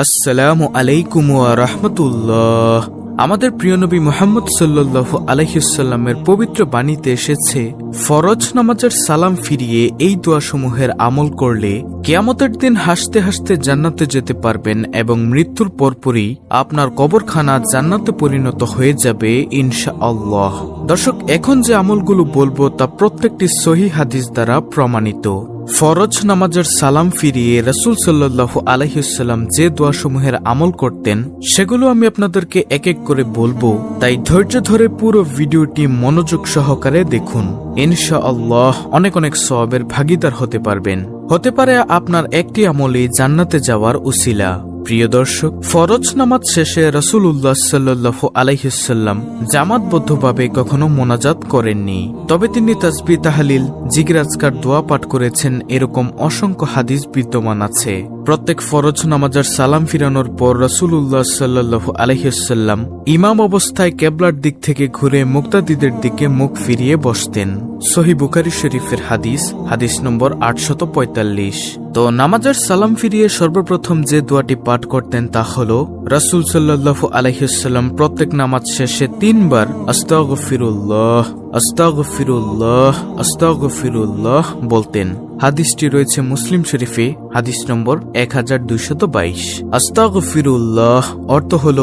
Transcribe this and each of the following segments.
আসসালামু আলাইকুম রাহমাতুল্লাহ। আমাদের প্রিয় নবী মোহাম্মদ সাল্লাহ আলহিসাল্লামের পবিত্র বাণীতে এসেছে, ফরজ নামাজের সালাম ফিরিয়ে এই দোয়াসমূহের আমল করলে কেয়ামতের দিন হাসতে হাসতে জান্নাতে যেতে পারবেন এবং মৃত্যুর পরপরই আপনার কবরখানা জান্নাতে পরিণত হয়ে যাবে ইনশা আল্লাহ দর্শক, এখন যে আমলগুলো বলব তা প্রত্যেকটি সহি হাদিস দ্বারা প্রমাণিত। ফরজ নামাজের সালাম ফিরিয়ে রসুল সাল্লু আলহিসাল্লাম যে দোয়াসমূহের আমল করতেন, সেগুলো আমি আপনাদেরকে এক এক করে বলব। তাই ধৈর্য ধরে পুরো ভিডিওটি মনোযোগ সহকারে দেখুন। ইনশা আল্লাহ অনেক অনেক সবের ভাগিদার হতে পারবেন। হতে পারে আপনার একটি আমলই জান্নাতে যাওয়ার উসিলা। প্রিয় দর্শক, ফরজ নামাজ শেষে রসুল উল্লাহ সাল্লাহ আলাইসাল্লাম জামাতবদ্ধভাবে কখনো মোনাজাত করেননি। তবে তিনি তাজবি তাহালিল, জিগরাজকার দোয়া পাঠ করেছেন, এরকম অসংখ্য হাদিস বিদ্যমান আছে। প্রত্যেক ফরজ নামাজার সালাম ফিরানোর পর রসুল উল্লাহ সাল্লাহ আলহিসাল্লাম ইমাম অবস্থায় কেবলার দিক থেকে ঘুরে মুক্তাদিদের দিকে মুখ ফিরিয়ে বসতেন। সহি বুখারি শরীফের হাদিস হাদিস নম্বর আটশত পঁয়তাল্লিশ। তো নামাজের সালাম ফিরিয়ে সর্বপ্রথম যে দোয়াটি পাঠ করতেন তা হল, রসুল সাল্লাহ আলহিসাল্লাম প্রত্যেক নামাজ শেষে তিনবার আস্তাগ ফিরুল্লাহ আস্তাগ ফিরুল্লাহ আস্তাগ ফিরুল্লাহ বলতেন। হাদিসটি রয়েছে মুসলিম শরীফে, হাদিস নম্বর এক হাজার দুইশত বাইশ। আস্তাগ ফিরুল্লাহ অর্থ হল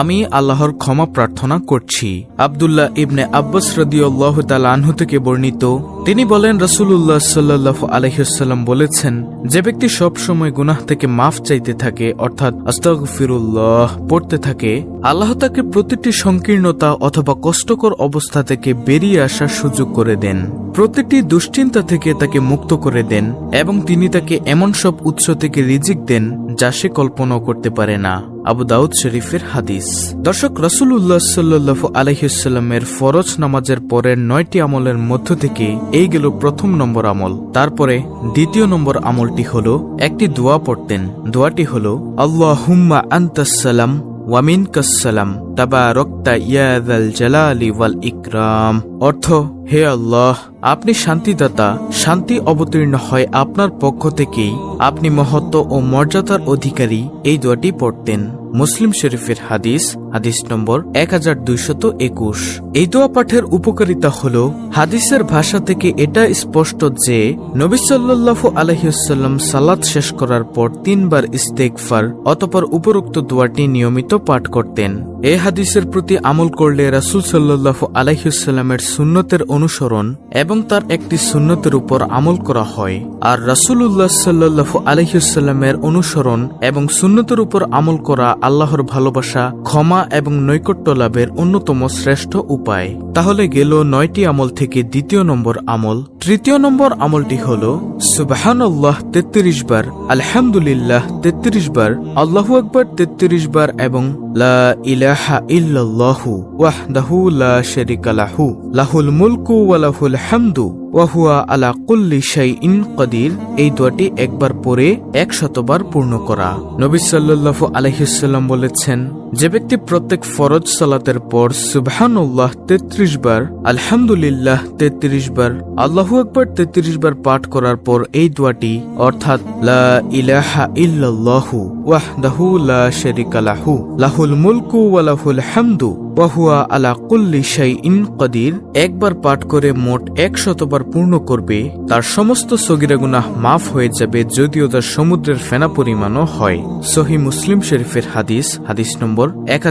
আমি আল্লাহর ক্ষমা প্রার্থনা করছি। আবদুল্লাহ ইবনে আব্বাস রদিউল্লাহ আনহু থেকে বর্ণিত, তিনি বলেন রসুল্লাহ সাল্লাহ আলহিসাল্লাম বলেছেন, যে ব্যক্তি সব সময় গুনাহ থেকে মাফ চাইতে থাকে, অর্থাৎ আস্তাগ ফিরুল্লাহ পড়তে থাকে, আল্লাহ তাকে প্রতিটি সংকীর্ণতা অথবা কষ্টকর অবস্থা থেকে বেরিয়ে আসার সুযোগ করে দেন। প্রতিটি দুশ্চিন্তা থেকে তাকে মুক্ত করে দেন এবং তিনি তাকে এমন সব উৎস থেকে রিজিক দেন যা সে কল্পনাও করতে পারে না। আবু দাউদ শরীফের হাদিস। দর্শক রসুল উল্লাহ সাল্লু আলহিসাল্লামের ফরজ নামাজের পরের নয়টি আমলের মধ্য থেকে এই গেল প্রথম নম্বর আমল। তারপরে দ্বিতীয় নম্বর আমলটি হল, একটি দোয়া পড়তেন। দোয়াটি হল আল্লাহ হুম্মা আন্তাসালাম ওয়ামিন কাসালাম ইয়াদাল ওয়াল ইকরাম। অর্থ, হে আল্লাহ, আপনি শান্তিদাতা, শান্তি অবতীর্ণ হয় আপনার পক্ষ থেকেই আপনি মহত্ব ও মর্যাদার অধিকারী এই দোয়াটি পড়তেন। মুসলিম শরীফের হাদিস হাদিস নম্বর এক হাজার দুইশত একুশ। এই দোয়া পাঠের উপকারিতা হল, হাদিসের ভাষা থেকে এটা স্পষ্ট যে, নবী সাল্লাল্লাহু আলহিউসাল্লাম সালাদ শেষ করার পর তিনবার ইস্তেকফার অতপর উপরোক্ত দোয়াটি নিয়মিত পাঠ করতেন। এ হাদিসের প্রতি আমল করলে রাসুল সাল্লাল্লাহু আলহিউসাল্লামের সুন্নতের অনুসরণ এবং তার একটি সুন্নতের উপর আমল করা হয়। আর রাসুল্লাহ সাল্লাল্লাহু আলহিউসাল্লামের অনুসরণ এবং সুন্নতের উপর আমল করা আল্লাহর ভালোবাসা, ক্ষমা এবং নৈকট্য লাভের অন্যতম শ্রেষ্ঠ উপায়। তাহলে গেল নয়টি আমল থেকে দ্বিতীয় নম্বর আমল। তৃতীয় নম্বর আমলটি হল সুবাহান্লাহ তেত্রিশ বার, আলহামদুলিল্লাহ তেত্রিশ বার, আল্লাহু আকবর তেত্রিশ বার এবং লা ইলাহা ইল্লাল্লাহু ওয়াহদাহু লা শারিকা লাহু লাহুল মুলকু ওয়া লাহুল হামদু ওয়াহুয়া আলা কুল্লি শাইইন কদির। এই দোয়াটি একবার পরে এক শতবার পূর্ণ করা। নবী সাল্লাল্লাহু আলাইহিসাল্লাম বলেছেন, যে ব্যক্তি প্রত্যেক ফরজ সালাতের পর সুবহানুল্লাহ তেত্রিশ বার, আলহামদুলিল্লাহ তেত্রিশ বার, আল্লাহু আকবার তেত্রিশ বার পাঠ করার পর এই দোয়াটি, অর্থাৎ লা ইলাহা ইল্লাল্লাহু ওয়াহদাহু লা শারিকা লাহু, লাহুল মুলকু ওয়া লাহুল হামদু ওয়াহুয়া আলা কুল্লি শাইইন কদির। একবার পাঠ করে মোট এক শতবার পূর্ণ করবে, তার সমস্ত সগিরা গুনাহ মাফ হয়ে যাবে যদিও তার সমুদ্রের ফেনা পরিমাণও হয়। সহি মুসলিম শরীফের হাদিস হাদিস নম্বর এক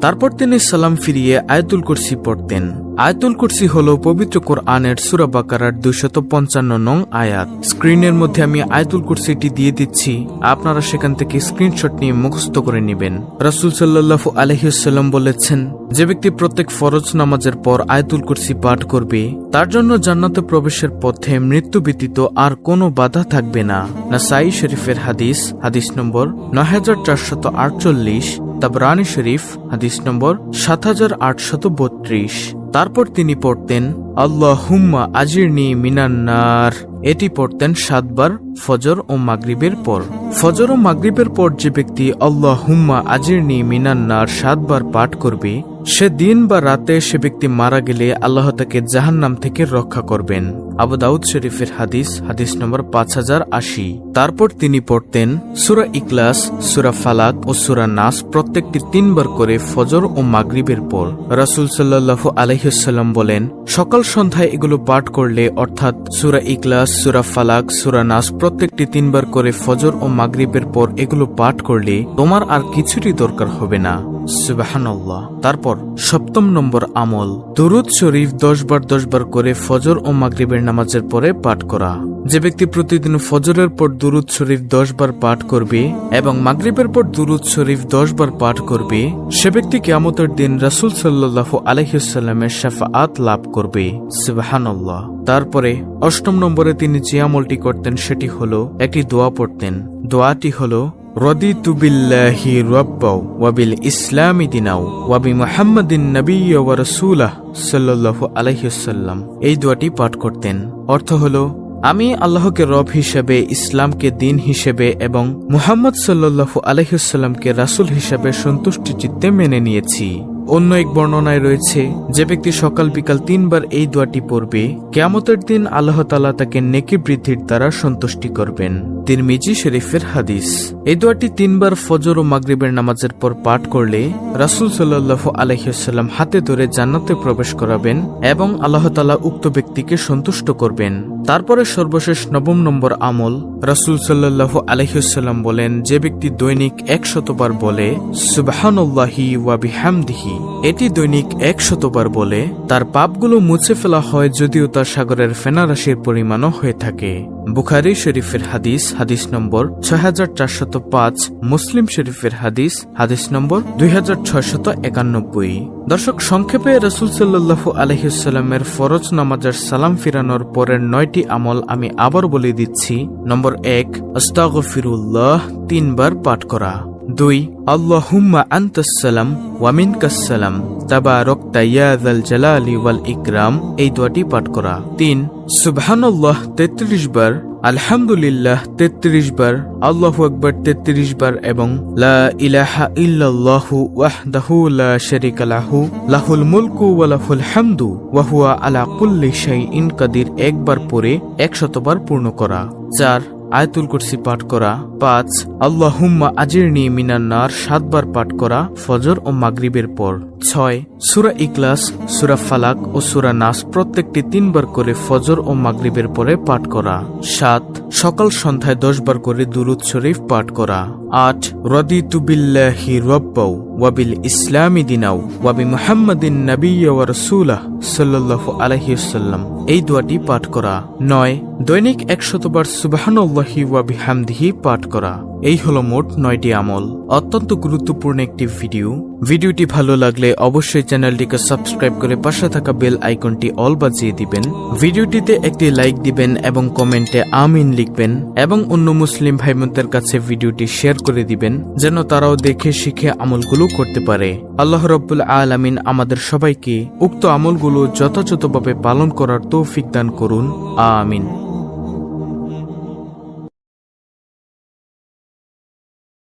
তারপর তিনি সালাম ফিরিয়ে আয়তুল কুরসি পড়তেন। আয়াতুল কুরসি হল পবিত্র কোরআনের সুরা বাকারার দুইশত পঞ্চান্ন নং আয়াত। স্ক্রিনের মধ্যে আমি আয়াতুল কুরসিটি দিয়ে দিচ্ছি, আপনারা সেখান থেকে স্ক্রিনশট নিয়ে মুখস্থ করে নেবেন। রাসুল সাল্লাহু আলহিউসাল্লাম বলেছেন, যে ব্যক্তি প্রত্যেক ফরজ নামাজের পর আয়াতুল কুরসি পাঠ করবে, তার জন্য জান্নাতে প্রবেশের পথে মৃত্যু ব্যতীত আর কোনো বাধা থাকবে না। না সাই শরীফের হাদিস হাদিস নম্বর নয় হাজার চারশত আটচল্লিশ, তাবরানি শরীফ, হাদিস নম্বর সাত হাজার আটশত বত্রিশ। তারপর তিনি পড়তেন আল্লাহ হুম্মা আজিরনি মিনান্নার এটি পড়তেন সাতবার, ফজর ও মাগরিবের পর। ফজর ও মাগরিবের পর যে ব্যক্তি আল্লাহ হুম্মা আজিরনি মিনান্নার সাতবার পাঠ করবে, সে দিন বা রাতে সে ব্যক্তি মারা গেলে আল্লাহ তাকে জাহান্নাম থেকে রক্ষা করবেন। আবু দাউদ শরীফের হাদিস হাদিস নম্বর পাঁচ হাজার আশি। তারপর তিনি পড়তেন সুরা ইকলাস সুরা ফালাক ও সুরা নাস প্রত্যেকটি তিনবার করে ফজর ও মাগরিবের পর। রাসুল সাল্লাহু আলহিসাল্লাম বলেন, সকাল সন্ধ্যায় এগুলো পাঠ করলে, অর্থাৎ সুরা ইকলাস সুরা ফালাক, সুরা নাস প্রত্যেকটি তিনবার করে ফজর ও মাগরিবের পর এগুলো পাঠ করলে তোমার আর কিছুরই দরকার হবে না। তারপর সপ্তম নম্বর আমল। দুরুদ শরীফ দশ বার দশ বার করে ফজর ও মাগরিবের নামাজের পরে পাঠ করা। যে ব্যক্তি প্রতিদিন ফজরের পর দুরুদ শরীফ দশ বার পাঠ করবে এবং মাগরিবের পর দুরুদ শরীফ দশ বার পাঠ করবে, সে ব্যক্তি কেয়ামতের দিন রাসুল সাল্লাহ আলহিসাল্লামের সাফাআত লাভ করবে। সুবাহান্লাহ তারপরে অষ্টম নম্বরে তিনি যে আমলটি করতেন সেটি হলো, একটি দোয়া পড়তেন। দোয়াটি হলো রদিতু বিল্লাহি রব্বাও ওয়াবিল ইসলামি দিনাও ওয়াবি মুহাম্মাদিন নবী এই দোয়াটি পাঠ করতেন। অর্থ হলো, আমি আল্লাহকে রব হিসেবে, ইসলামকে দিন হিসেবে এবং মুহাম্মদ সাল্লাল্লাহু আলহিসাল্লামকে রাসূল হিসেবে সন্তুষ্টি চিত্তে মেনে নিয়েছি। অন্য এক বর্ণনায় রয়েছে, যে ব্যক্তি সকাল বিকাল তিনবার এই দোয়াটি পড়বে, কেয়ামতের দিন আল্লাহ তালা তাকে নেকি বৃদ্ধির দ্বারা সন্তুষ্টি করবেন। তিরমিজি শরীফের হাদিস। এই দোয়াটি তিনবার ফজর ও মাগরিবের নামাজের পর পাঠ করলে রাসুল সাল্লাহ আলহিসাল্লাম হাতে ধরে জান্নাতে প্রবেশ করাবেন এবং আল্লাহ তালা উক্ত ব্যক্তিকে সন্তুষ্ট করবেন। তারপরে সর্বশেষ নবম নম্বর আমল রাসুল সাল্লাহ আলহিসাল্লাম বলেন, যে ব্যক্তি দৈনিক একশতবার বলে, সুবাহানুল্লাহি ওয়াবিহামদিহি এটি দৈনিক একশতবার বলে, তার পাপগুলো মুছে ফেলা হয় যদিও তার সাগরের ফেনারাশির পরিমাণও হয়ে থাকে। বুখারি শরীফের হাদিস হাদিস নম্বর ছয় হাজার চারশত পাঁচ, মুসলিম শরীফের হাদিস হাদিস নম্বর দুই হাজার ছয়শত একানব্বই। দর্শক, সংক্ষেপে রসুল সাল্লু আলহিসাল্লামের ফরজ নামাজের সালাম ফিরানোর পরের নয়টি আমল আমি আবার বলে দিচ্ছি। নম্বর এক, আস্তাগফিরুল্লাহ, তিনবার পাঠ করা। দুই, আল্লাহুম্মা আন্তাসালাম ওয়ামিনকাসালাম তাবারকতা ইয়াদাল জালালি ওয়াল ইকরাম, এই দোয়াটি পাঠ করা। তিন, সুবহানাল্লাহ তেত্রিশ বার, আলহামদুলিল্লাহ তেত্রিশ বার, আল্লাহু আকবার তেত্রিশ বার এবং লা ইলাহা ইল্লাল্লাহু ওয়াহদাহু লা শারিকা লাহু, লাহুল মুলকু ওয়া লাহুল হামদু ওয়া হুয়া আলা কুল্লি শাইইন কাদির একবার পরে একশতবার পূর্ণ করা। চার আয়াতুল কুরসি পাঠ করা। পাঁচ, আল্লাহুম্মা আজিরনি মিনান্নার সাতবার পাঠ করা ফজর ও মাগরিবের পর। ছয়, সুরা ইকলাস সুরা ফালাক ও সুরা নাস প্রত্যেকটি তিনবার করে ফজর ও মাগরিবের পরে পাঠ করা। সাত, সকাল সন্ধ্যায় দশ বার করে দুরুদ শরীফ পাঠ করা। আট, রদিতু বিল্লাহি রব্বাউ ওয়াবিল ইসলামি দিনাও ওয়াবি মুহাম্মাদিন নবিয়্য ওয়া রাসূলাহ সাল্লাল্লাহু আলাইহি ওয়াসাল্লাম। এই দোয়াটি পাঠ করা। নয়, দৈনিক একশতবার সুবহানাল্লাহি ওয়া বিহামদিহি পাঠ করা। এই হলো মোট নয়টি আমল। অত্যন্ত গুরুত্বপূর্ণ একটি ভিডিও। ভিডিওটি ভালো লাগলে অবশ্যই চ্যানেলটিকে সাবস্ক্রাইব করে পাশে থাকা বেল আইকনটি অল বাজিয়ে দিবেন। ভিডিওটিতে একটি লাইক দিবেন এবং কমেন্টে আমিন লিখবেন এবং অন্য মুসলিম ভাই বোনদের কাছে ভিডিওটি শেয়ার করে দিবেন, যেন তারাও দেখে শিখে আমলগুলো করতে পারে। আল্লাহ রব্বুল আলামিন আমাদের সবাইকে উক্ত আমলগুলো যথাযথভাবে পালন করার তৌফিক দান করুন। আমিন।